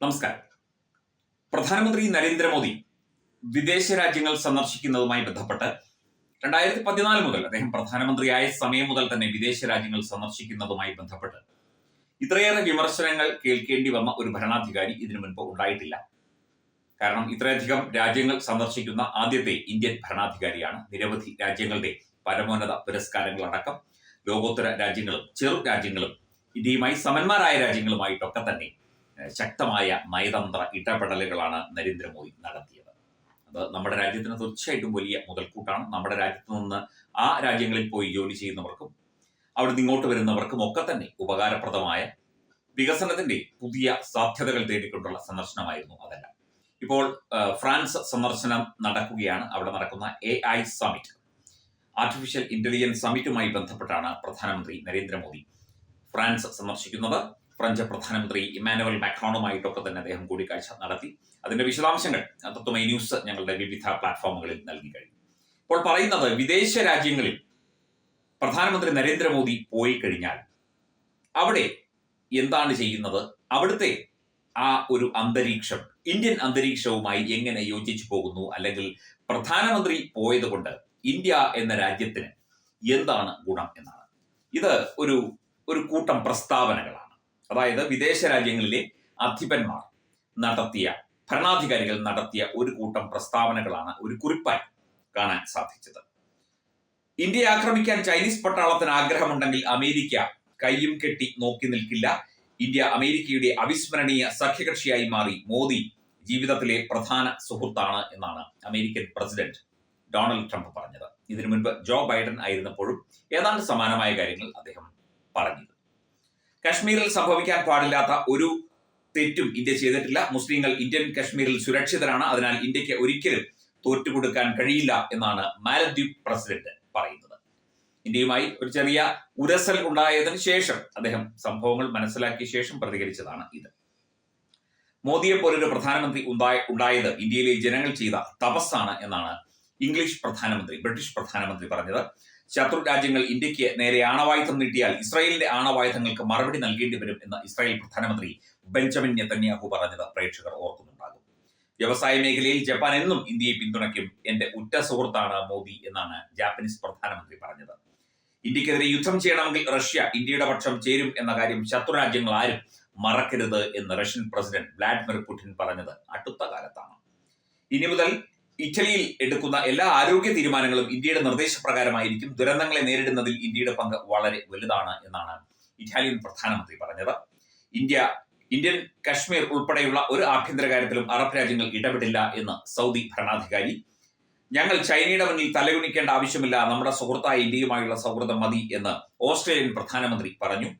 നമസ്കാരം. പ്രധാനമന്ത്രി നരേന്ദ്രമോദി വിദേശ രാജ്യങ്ങൾ സന്ദർശിക്കുന്നതുമായി ബന്ധപ്പെട്ട് രണ്ടായിരത്തി പതിനാല് മുതൽ അദ്ദേഹം പ്രധാനമന്ത്രിയായ സമയം മുതൽ തന്നെ വിദേശ രാജ്യങ്ങൾ സന്ദർശിക്കുന്നതുമായി ബന്ധപ്പെട്ട് ഇത്രയേറെ വിമർശനങ്ങൾ കേൾക്കേണ്ടി വന്ന ഒരു ഭരണാധികാരി ഇതിനു മുൻപ് ഉണ്ടായിട്ടില്ല. കാരണം ഇത്രയധികം രാജ്യങ്ങൾ സന്ദർശിക്കുന്ന ആദ്യത്തെ ഇന്ത്യൻ ഭരണാധികാരിയാണ്. നിരവധി രാജ്യങ്ങളുടെ പരമോന്നത പുരസ്കാരങ്ങളടക്കം ലോകോത്തര രാജ്യങ്ങളും ചെറു രാജ്യങ്ങളും ഇന്ത്യയുമായി സമന്മാരായ രാജ്യങ്ങളുമായിട്ടൊക്കെ തന്നെ ശക്തമായ നയതന്ത്ര ഇടപെടലുകളാണ് നരേന്ദ്രമോദി നടത്തിയത്. അത് നമ്മുടെ രാജ്യത്തിന് തീർച്ചയായിട്ടും വലിയ മുതൽക്കൂട്ടാണ്. നമ്മുടെ രാജ്യത്ത് നിന്ന് ആ രാജ്യങ്ങളിൽ പോയി ജോലി ചെയ്യുന്നവർക്കും അവിടെ ഇങ്ങോട്ട് വരുന്നവർക്കും ഒക്കെ തന്നെ ഉപകാരപ്രദമായ വികസനത്തിന്റെ പുതിയ സാധ്യതകൾ തേടിക്കൊണ്ടുള്ള സന്ദർശനമായിരുന്നു അതല്ല. ഇപ്പോൾ ഫ്രാൻസ് സന്ദർശനം നടക്കുകയാണ്. അവിടെ നടക്കുന്ന A I summit artificial intelligence സമിറ്റുമായി ബന്ധപ്പെട്ടാണ് പ്രധാനമന്ത്രി നരേന്ദ്രമോദി ഫ്രാൻസ് സന്ദർശിക്കുന്നത്. ഫ്രഞ്ച് പ്രധാനമന്ത്രി ഇമാനുവൽ മാക്രോണുമായിട്ടൊക്കെ തന്നെ അദ്ദേഹം കൂടിക്കാഴ്ച നടത്തി. അതിന്റെ വിശദാംശങ്ങൾ തത്വമൈ ന്യൂസ് ഞങ്ങളുടെ വിവിധ പ്ലാറ്റ്ഫോമുകളിൽ നൽകി കഴിഞ്ഞു. ഇപ്പോൾ പറയുന്നത് വിദേശ രാജ്യങ്ങളിൽ പ്രധാനമന്ത്രി നരേന്ദ്രമോദി പോയി കഴിഞ്ഞാൽ അവിടെ എന്താണ് ചെയ്യുന്നത്? അവിടുത്തെ ആ ഒരു അന്തരീക്ഷം ഇന്ത്യൻ അന്തരീക്ഷവുമായി എങ്ങനെ യോജിച്ചു പോകുന്നു? അല്ലെങ്കിൽ പ്രധാനമന്ത്രി പോയത് കൊണ്ട് ഇന്ത്യ എന്ന രാജ്യത്തിന് എന്താണ് ഗുണം എന്നാണ്. ഇത് ഒരു ഒരു കൂട്ടം പ്രസ്താവനകളാണ്. അതായത് വിദേശ രാജ്യങ്ങളിലെ അധിപന്മാർ നടത്തിയ ഭരണാധികാരികൾ നടത്തിയ ഒരു കൂട്ടം പ്രസ്താവനകളാണ് ഒരു കുറിപ്പായി കാണാൻ സാധിച്ചത്. ഇന്ത്യ ആക്രമിക്കാൻ ചൈനീസ് പട്ടാളത്തിന് ആഗ്രഹമുണ്ടെങ്കിൽ അമേരിക്ക കയ്യും കെട്ടി നോക്കി നിൽക്കില്ല. ഇന്ത്യ അമേരിക്കയുടെ അവിസ്മരണീയ സഖ്യകക്ഷിയായി മാറി മോദി ജീവിതത്തിലെ പ്രധാന സുഹൃത്താണ് എന്നാണ് അമേരിക്കൻ പ്രസിഡന്റ് ഡൊണാൾഡ് ട്രംപ് പറഞ്ഞത്. ഇതിനു മുൻപ് ജോ ബൈഡൻ ആയിരുന്നപ്പോഴും ഏതാണ്ട് സമാനമായ കാര്യങ്ങൾ അദ്ദേഹം പറഞ്ഞത് കശ്മീരിൽ സംഭവിക്കാൻ പാടില്ലാത്ത ഒരു തെറ്റും ഇന്ത്യ ചെയ്തിട്ടില്ല. മുസ്ലിങ്ങൾ ഇന്ത്യൻ കശ്മീരിൽ സുരക്ഷിതരാണ്. അതിനാൽ ഇന്ത്യയ്ക്ക് ഒരിക്കലും തോറ്റുകൊടുക്കാൻ കഴിയില്ല എന്നാണ് മാലദ്വീപ് പ്രസിഡന്റ് പറയുന്നത്. ഇന്ത്യയുമായി ഒരു ചെറിയ ഉരസൽ ഉണ്ടായതിനു ശേഷം അദ്ദേഹം സംഭവങ്ങൾ മനസ്സിലാക്കിയ ശേഷം പ്രതികരിച്ചതാണ് ഇത്. മോദിയെ പോലൊരു പ്രധാനമന്ത്രി ഉണ്ടായ ഉണ്ടായത് ഇന്ത്യയിലെ ജനങ്ങൾ ചെയ്ത തപസ്സാണ് എന്നാണ് ഇംഗ്ലീഷ് പ്രധാനമന്ത്രി ബ്രിട്ടീഷ് പ്രധാനമന്ത്രി പറഞ്ഞത്. ശത്രു രാജ്യങ്ങൾ ഇന്ത്യയ്ക്ക് നേരെ ആണവായുധം നീട്ടിയാൽ ഇസ്രായേലിന്റെ ആണവായുധങ്ങൾക്ക് മറുപടി നൽകേണ്ടി വരും എന്ന് ഇസ്രായേൽ പ്രധാനമന്ത്രി ബെഞ്ചമിൻ നെത്തന്യാഹു പറഞ്ഞത് പ്രേക്ഷകർ ഓർക്കുന്നുണ്ടാകും. വ്യവസായ മേഖലയിൽ ജപ്പാൻ എന്നും ഇന്ത്യയെ പിന്തുണയ്ക്കും എന്റെ ഉറ്റ സുഹൃത്താണ് മോദി എന്നാണ് ജാപ്പനീസ് പ്രധാനമന്ത്രി പറഞ്ഞത്. ഇന്ത്യക്കെതിരെ യുദ്ധം ചെയ്യണമെങ്കിൽ റഷ്യ ഇന്ത്യയുടെ പക്ഷം ചേരും എന്ന കാര്യം ശത്രു രാജ്യങ്ങൾ ആരും മറക്കരുത് എന്ന് റഷ്യൻ പ്രസിഡന്റ് വ്ളാഡിമിർ പുടിൻ പറഞ്ഞത് അടുത്ത കാലത്താണ്. ഇനി മുതൽ ഇറ്റലിയിൽ എടുക്കുന്ന എല്ലാ ആരോഗ്യ തീരുമാനങ്ങളും ഇന്ത്യയുടെ നിർദ്ദേശപ്രകാരമായിരിക്കും. ദുരന്തങ്ങളെ നേരിടുന്നതിൽ ഇന്ത്യയുടെ പങ്ക് വളരെ വലുതാണ് എന്നാണ് ഇറ്റാലിയൻ പ്രധാനമന്ത്രി പറഞ്ഞത്. ഇന്ത്യ ഇന്ത്യൻ കശ്മീർ ഉൾപ്പെടെയുള്ള ഒരു ആഭ്യന്തര കാര്യത്തിലും അറബ് രാജ്യങ്ങൾ ഇടപെടില്ല എന്ന് സൗദി ഭരണാധികാരി. ഞങ്ങൾ ചൈനയുടെ മുന്നിൽ തലകുനിക്കേണ്ട ആവശ്യമില്ല. നമ്മുടെ സുഹൃത്തായ ഇന്ത്യയുമായുള്ള സൗഹൃദം മതി എന്ന് ഓസ്ട്രേലിയൻ പ്രധാനമന്ത്രി പറഞ്ഞു.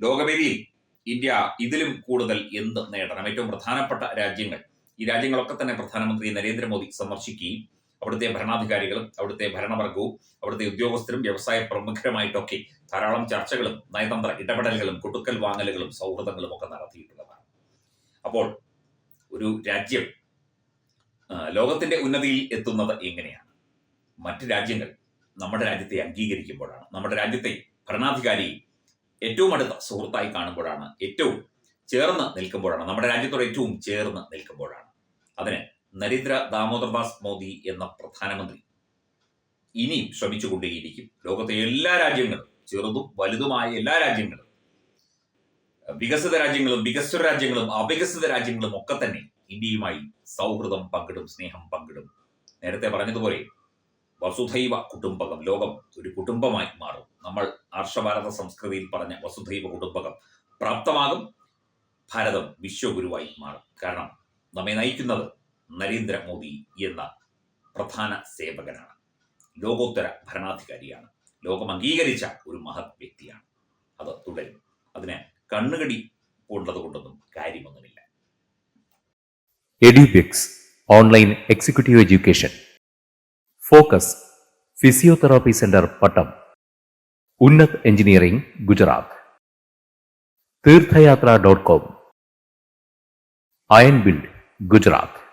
ലോകവേദിയിൽ ഇന്ത്യ ഇതിലും കൂടുതൽ എന്ത് നേടണം. ഏറ്റവും പ്രധാനപ്പെട്ട രാജ്യങ്ങൾ ഈ രാജ്യങ്ങളൊക്കെ തന്നെ പ്രധാനമന്ത്രി നരേന്ദ്രമോദി സന്ദർശിക്കുകയും അവിടുത്തെ ഭരണാധികാരികളും അവിടുത്തെ ഭരണവർഗവും അവിടുത്തെ ഉദ്യോഗസ്ഥരും വ്യവസായ പ്രമുഖരുമായിട്ടൊക്കെ ധാരാളം ചർച്ചകളും നയതന്ത്ര ഇടപെടലുകളും കൊടുക്കൽ വാങ്ങലുകളും സൗഹൃദങ്ങളും ഒക്കെ നടത്തിയിട്ടുള്ളതാണ്. അപ്പോൾ ഒരു രാജ്യം ലോകത്തിന്റെ ഉന്നതിയിൽ എത്തുന്നത് എങ്ങനെയാണ്? മറ്റ് രാജ്യങ്ങൾ നമ്മുടെ രാജ്യത്തെ അംഗീകരിക്കുമ്പോഴാണ് നമ്മുടെ രാജ്യത്തെ ഭരണാധികാരി ഏറ്റവും അടുത്ത സുഹൃത്തായി കാണുമ്പോഴാണ് ഏറ്റവും ചേർന്ന് നിൽക്കുമ്പോഴാണ് നമ്മുടെ രാജ്യത്തോട് ഏറ്റവും ചേർന്ന് നിൽക്കുമ്പോഴാണ്. അതിന് നരേന്ദ്ര ദാമോദർദാസ് മോദി എന്ന പ്രധാനമന്ത്രി ഇനിയും ശ്രമിച്ചുകൊണ്ടേയിരിക്കും. ലോകത്തെ എല്ലാ രാജ്യങ്ങളും ചെറുതും വലുതുമായ എല്ലാ രാജ്യങ്ങളും വികസിത രാജ്യങ്ങളും വികസ്വര രാജ്യങ്ങളും അവികസിത രാജ്യങ്ങളും ഒക്കെ തന്നെ ഇന്ത്യയുമായി സൗഹൃദം പങ്കിടും സ്നേഹം പങ്കിടും. നേരത്തെ പറഞ്ഞതുപോലെ വസുധൈവ കുടുംബകം ലോകം ഒരു കുടുംബമായി മാറും. നമ്മൾ ആർഷഭാരത സംസ്കൃതിയിൽ പറഞ്ഞ വസുധൈവ കുടുംബകം പ്രാപ്തമാകും ഭാരതം വിശ്വഗുരുവായി മാറും. കാരണം നമ്മെ നയിക്കുന്നത് നരേന്ദ്രമോദി എന്ന പ്രധാന സേവകനാണ്. ലോകോത്തര ഭരണാധികാരിയാണ്. ലോകം അംഗീകരിച്ച ഒരു മഹത് വ്യക്തിയാണ്. അത് തുടരും. അതിന് കണ്ണുകടി കൊണ്ടത് കൊണ്ടൊന്നും കാര്യമൊന്നുമില്ല. Edubix online executive education. Focus physiotherapy centre Pattom. Unnat engineering Gujarat. Theerthayathra dot com. Iron build. Gujarat